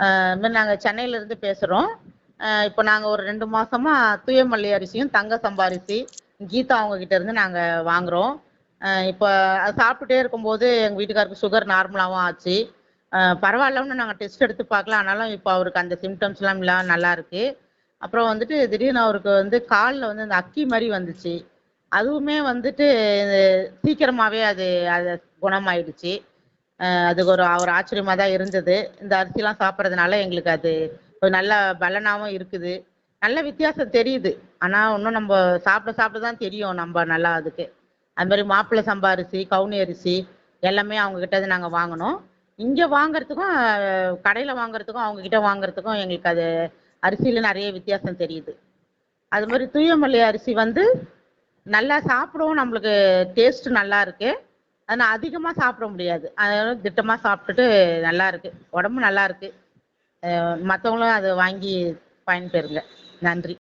இது நாங்கள் சென்னையிலேருந்து பேசுகிறோம் இப்போ நாங்கள் ஒரு ரெண்டு மாதமாக தூயமல்லி அரிசியும் தங்க சம்பாரிசி கீதா அவங்ககிட்ட இருந்து நாங்கள் வாங்குகிறோம் இப்போ அது சாப்பிட்டுட்டே இருக்கும்போது எங்கள் வீட்டுக்காருக்கு சுகர் நார்மலாகவும் ஆச்சு. பரவாயில்லன்னு நாங்கள் டெஸ்ட் எடுத்து பார்க்கல. ஆனாலும் இப்போ அவருக்கு அந்த சிம்டம்ஸ்லாம் இல்லாமல் நல்லா இருக்கு. அப்புறம் வந்துட்டு திடீர்னு அவருக்கு வந்து காலில் வந்து அந்த அக்கி மாதிரி வந்துச்சு. அதுவுமே வந்துட்டு சீக்கிரமாகவே அது அது குணமாயிடுச்சு. அதுக்கு ஒரு ஒரு ஆச்சரியமாக தான் இருந்தது. இந்த அரிசிலாம் சாப்பிட்றதுனால எங்களுக்கு அது ஒரு நல்ல பலனாகவும் இருக்குது. நல்ல வித்தியாசம் தெரியுது. ஆனால் இன்னும் நம்ம சாப்பிட சாப்பிட தான் தெரியும் நம்ம நல்லா அதுக்கு. அது மாதிரி மாப்பிள்ளை சம்பா அரிசி கவுனி அரிசி எல்லாமே அவங்க கிட்ட நாங்கள் வாங்கினோம். இங்கே வாங்குறதுக்கும் கடையில் வாங்குறதுக்கும் அவங்க கிட்ட வாங்குறதுக்கும் எங்களுக்கு அது அரிசியில் நிறைய வித்தியாசம் தெரியுது. அது மாதிரி தூயமல்லி அரிசி வந்து நல்லா சாப்பிடவும். நம்மளுக்கு டேஸ்ட் நல்லா இருக்குது ஆனால் அதிகமாக சாப்பிட முடியாது. அதனால திட்டமாக சாப்பிட்டுட்டு நல்லா இருக்கு. உடம்பு நல்லா இருக்கு. மற்றவங்களும் அதை வாங்கி பயன்பெறுங்க. நன்றி.